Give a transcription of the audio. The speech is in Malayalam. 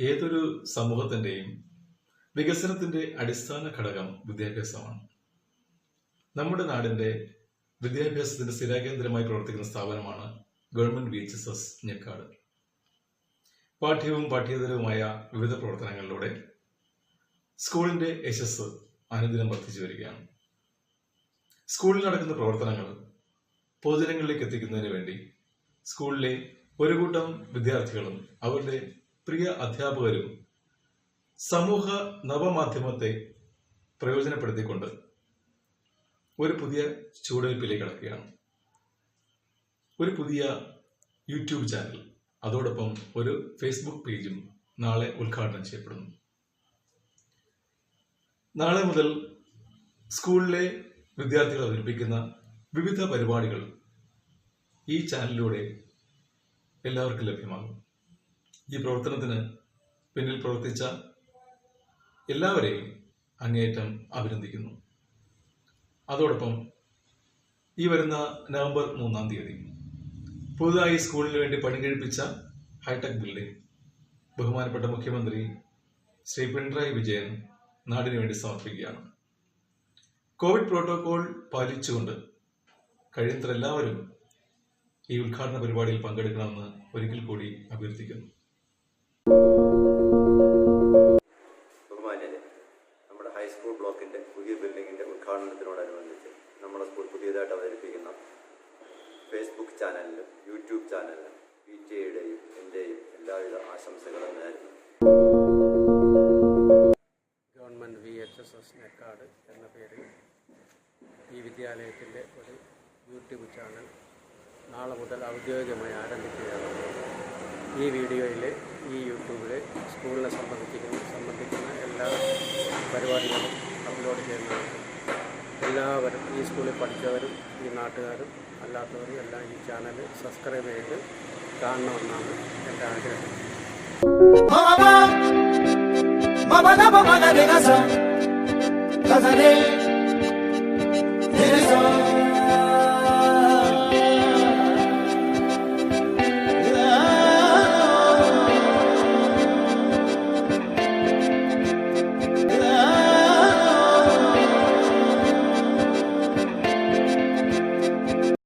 ഏതൊരു സമൂഹത്തിന്റെയും വികസനത്തിന്റെ അടിസ്ഥാന ഘടകം വിദ്യാഭ്യാസമാണ്. നമ്മുടെ നാടിന്റെ വിദ്യാഭ്യാസത്തിന്റെ സ്ഥിരാകേന്ദ്രമായി പ്രവർത്തിക്കുന്ന സ്ഥാപനമാണ് government V H S S Njekkad. പാഠ്യവും പാഠ്യേതരവുമായ വിവിധ പ്രവർത്തനങ്ങളിലൂടെ സ്കൂളിന്റെ യശസ് അനുദിനം വർദ്ധിച്ചു വരികയാണ്. സ്കൂളിൽ നടക്കുന്ന പ്രവർത്തനങ്ങൾ പൊതുജനങ്ങളിലേക്ക് എത്തിക്കുന്നതിന് വേണ്ടി സ്കൂളിലെ ഒരു കൂട്ടം വിദ്യാർത്ഥികളും അവരുടെ പ്രിയ അധ്യാപകരും സമൂഹ നവമാധ്യമത്തെ പ്രയോജനപ്പെടുത്തിക്കൊണ്ട് ഒരു പുതിയ ചുവടുവയ്പ്പിലേക്ക് കിടക്കുകയാണ്. ഒരു പുതിയ യൂട്യൂബ് ചാനൽ അതോടൊപ്പം ഒരു ഫേസ്ബുക്ക് പേജും നാളെ ഉദ്ഘാടനം ചെയ്യപ്പെടുന്നു. നാളെ മുതൽ സ്കൂളിലെ വിദ്യാർത്ഥികൾ അവതരിപ്പിക്കുന്ന വിവിധ പരിപാടികൾ ഈ ചാനലിലൂടെ എല്ലാവർക്കും ലഭ്യമാകും. ഈ പ്രവർത്തനത്തിന് പിന്നിൽ പ്രവർത്തിച്ച എല്ലാവരെയും അങ്ങേയറ്റം അഭിനന്ദിക്കുന്നു. അതോടൊപ്പം ഈ വരുന്ന നവംബർ മൂന്നാം തീയതി പുതുതായി സ്കൂളിന് വേണ്ടി പണികഴിപ്പിച്ച ഹൈടെക് ബിൽഡിംഗ് ബഹുമാനപ്പെട്ട മുഖ്യമന്ത്രി ശ്രീ പിണറായി വിജയൻ നാടിനു വേണ്ടി സമർപ്പിക്കുകയാണ്. കോവിഡ് പ്രോട്ടോകോൾ പാലിച്ചുകൊണ്ട് കഴിയുന്നത്ര എല്ലാവരും ഈ ഉദ്ഘാടന പരിപാടിയിൽ പങ്കെടുക്കണമെന്ന് ഒരിക്കൽ കൂടി അഭ്യർത്ഥിക്കുന്നു. ബഹുമാന്യരെ നമ്മുടെ ഹൈസ്കൂൾ ബ്ലോക്കിന്റെ പുതിയ ബിൽഡിങ്ങിന്റെ ഉദ്ഘാടനത്തിനോടനുബന്ധിച്ച് നമ്മുടെ സ്കൂൾ പുതിയതായിട്ട് അവതരിപ്പിക്കുന്ന ഫേസ്ബുക്ക് ചാനലിലും യൂട്യൂബ് ചാനലിലും പി ടി എയുടെയും എന്റെയും എല്ലാവിധ ആശംസകളും നേരുന്നു. Government V H S S നെക്കാട് എന്ന പേരിൽ ഈ വിദ്യാലയത്തിന്റെ ഒരു യൂട്യൂബ് ചാനൽ നാളെ മുതൽ ഔദ്യോഗികമായി ആരംഭിക്കുകയാണ്. ഈ വീഡിയോയിൽ ഈ യൂട്യൂബിൽ സ്കൂളിനെ സംബന്ധിക്കുന്ന സംബന്ധിക്കുന്ന എല്ലാ പരിപാടികളും അപ്ലോഡ് ചെയ്യുന്നതാണ്. എല്ലാവരും ഈ സ്കൂളിൽ പഠിച്ചവരും ഈ നാട്ടുകാരും അല്ലാത്തവരും എല്ലാം ഈ ചാനൽ സബ്സ്ക്രൈബ് ചെയ്ത് കാണണമെന്നാണ് എന്റെ ആഗ്രഹം. Mama, mama mama, mama mama, mama, mama, mama, mama, mama, mama, de